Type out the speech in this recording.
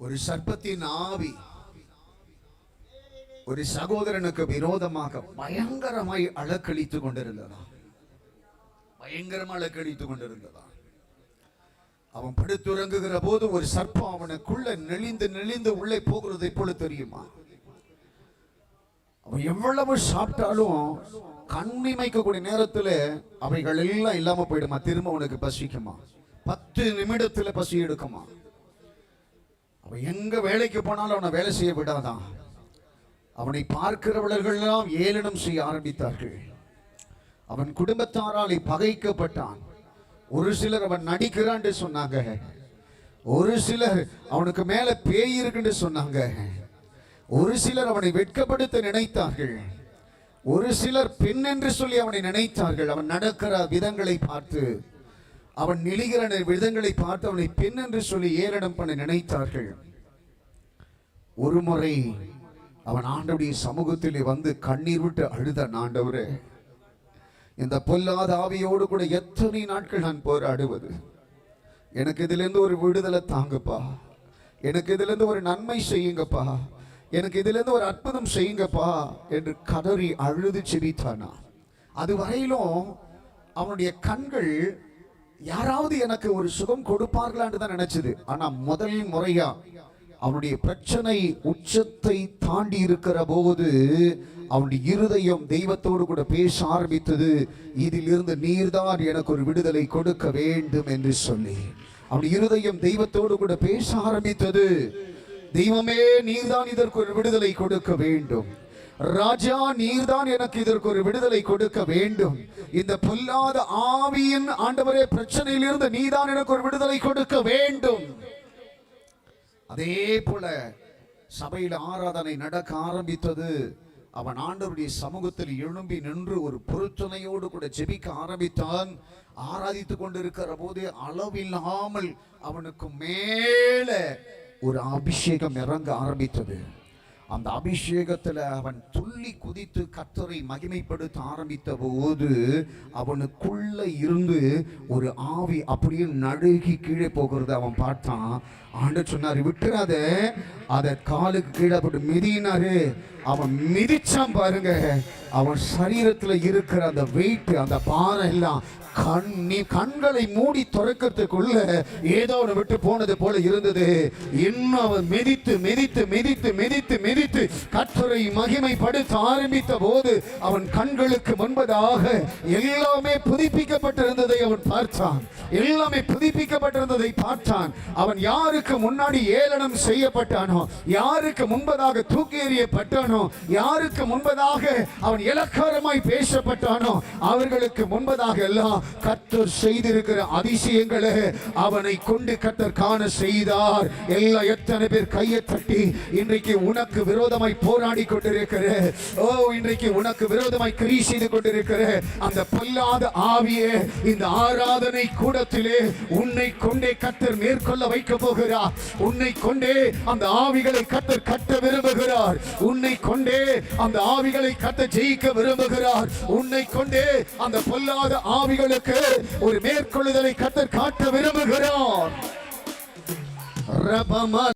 ஒரு சர்ப்பத்தின் ஆவி ஒரு சகோதரனுக்கு விரோதமாக பயங்கரமாய் அழக்கழித்துக் கொண்டிருந்ததா பயங்கரமா அலக்களித்துக் கொண்டிருந்ததா அவன் படுத்துறங்குகிற போது ஒரு சர்ப்பம் அவனுக்குள்ள நெளிந்து நெளிந்து உள்ளே போகிறதை போல தெரியுமா? அவன் எவ்வளவு சாப்பிட்டாலும் கண்ணிமைக்கக்கூடிய நேரத்துல அவைகள் எல்லாம் இல்லாம போயிடுமா? திரும்ப உனக்கு பசிக்குமா? பத்து நிமிடத்தில் பசி எடுக்குமா? அவன் எங்க வேலைக்கு போனாலும் அவனை வேலை செய்ய விடாதான். அவனை பார்க்கிறவர்கள் எல்லாம் ஏளனம் செய்ய ஆரம்பித்தார்கள். அவன் குடும்பத்தாரால் பகைக்கப்பட்டான். ஒரு சிலர் அவன் நடிக்கிறான்னு சொன்னாங்க. ஒரு சிலர் அவனுக்கு மேல பேய் இருக்குன்னு சொன்னாங்க. ஒரு சிலர் அவனை வெட்கப்படுத்த நினைத்தார்கள். ஒரு சிலர் பெண் என்று சொல்லி அவனை நினைத்தார்கள். அவன் நடக்கிற விதங்களை பார்த்து அவன் நெளிகிற விதங்களை பார்த்து அவனை பெண் என்று சொல்லி ஏரடம் பண்ண நினைத்தார்கள். ஒரு முறை அவன் ஆண்டவுடைய சமூகத்திலே வந்து கண்ணீர் விட்டு அழுதான் ஆண்டவரே இந்த பொல்லாத ஆவியோடு கூட எத்தனை நாட்கள் நான் போராடுவது? எனக்கு இதிலிருந்து ஒரு விடுதலை தாங்கப்பா. எனக்கு இதிலிருந்து ஒரு நன்மை செய்யுங்கப்பா. எனக்கு இதிலிருந்து ஒரு அற்புதம் செய்யுங்கப்பா என்று கதறி அழுது சிரித்தானா. அது வரையிலும் அவனுடைய கண்கள் யாராவது எனக்கு ஒரு சுகம் கொடுப்பார்களான்னு தான் நினைச்சது. ஆனா முதல் முறையா அவனுடைய பிரச்சனை உச்சத்தை தாண்டி இருக்கிற போது அவனுடைய இருதயம் தெய்வத்தோடு கூட பேச ஆரம்பித்தது. இதிலிருந்து நீர்தான் எனக்கு ஒரு விடுதலை கொடுக்க வேண்டும் என்று சொல்லி. அவனுடைய இருதயம் தெய்வத்தோடு கூட பேச ஆரம்பித்தது. தெய்வமே நீர்தான் இதற்கு ஒரு விடுதலை கொடுக்க வேண்டும். ராஜா நீர்தான் எனக்கு இதற்கு ஒரு விடுதலை கொடுக்க வேண்டும். இந்த பொல்லாத ஆவியின் ஆண்டவரே பிரச்சனையிலிருந்து நீதான் எனக்கு ஒரு விடுதலை கொடுக்க வேண்டும். அதே போல சபையில் ஆராதனை நடக்க ஆரம்பித்தது. அவன் ஆண்டவருடைய சமூகத்தில் எழும்பி நின்று ஒரு பொருத்தனையோடு கூட ஜெபிக்க ஆரம்பித்தான். ஆராதித்து கொண்டிருக்கிற போதே அளவில்லாமல் அவனுக்கு மேல ஒரு அபிஷேகம் இறங்க ஆரம்பித்தது. அந்த அபிஷேகத்தில் அவன் துள்ளி குதித்து கத்தரை மகிமைப்படுத்த ஆரம்பித்த போது அவனுக்குள்ள இருந்து ஒரு ஆவி அப்படியே நடுகி கீழே போகிறது அவன் பார்த்தான். ஆண்டு சொன்னார் விட்டுறாத அதை காலுக்கு கீழே போட்டு மிதினாரு. அவன் மிதிச்சான் பாருங்க. அவன் சரீரத்துல இருக்கிற அந்த வெயிட் அந்த பாரம் எல்லாம் கண் நீ கண்களை மூடி துறக்கிறதுக்குள்ள ஏதோ ஒன்று விட்டு போனது போல இருந்தது. இன்னும் அவன் மிதித்து மிதித்து மிதித்து மிதித்து மிதித்து கற்றுரை மகிமைப்படுத்த ஆரம்பித்த போது அவன் கண்களுக்கு முன்பதாக எல்லாமே புதுப்பிக்கப்பட்டிருந்ததை அவன் பார்த்தான். எல்லாமே புதுப்பிக்கப்பட்டிருந்ததை பார்த்தான். அவன் யாருக்கு முன்னாடி ஏளனம் செய்யப்பட்டானோ யாருக்கு முன்பதாக தூக்கி எறியப்பட்டானோ யாருக்கு முன்பதாக அவன் இலக்காரமாய் பேசப்பட்டானோ அவர்களுக்கு முன்பதாக எல்லாம் கத்தர் செய்திருக்கிற அதிசயங்களை அவனை கொண்டு கத்தர் காண செய்தார். எல்லாம் எத்தனை பேர் கையை தட்டி இன்றைக்கு உனக்கு விரோதமாய் போராடி கொண்டிருக்கிற. ஓ இன்றைக்கு உனக்கு விரோதமாய் கிரி செய்து கொண்டிருக்கிற. அந்த பொல்லாத ஆவியே இந்த ஆராதனை கூடத்திலே உன்னை கொண்டே கத்தர் மேற்கொள்ள வைக்க போகிறார். உன்னை கொண்டே அந்த ஆவிகளை கத்தர் கட்ட விரும்புகிறார். உன்னை கொண்டே அந்த ஆவிகளை கத்த செய்ய நீக்க விரும்புகிறார். உன்னை கொண்டே அந்த பொல்லாத ஆவிகளுக்கு ஒரு மேற்கொள்ளுதலை கத்தர் காட்ட விரும்புகிறார். ரபமா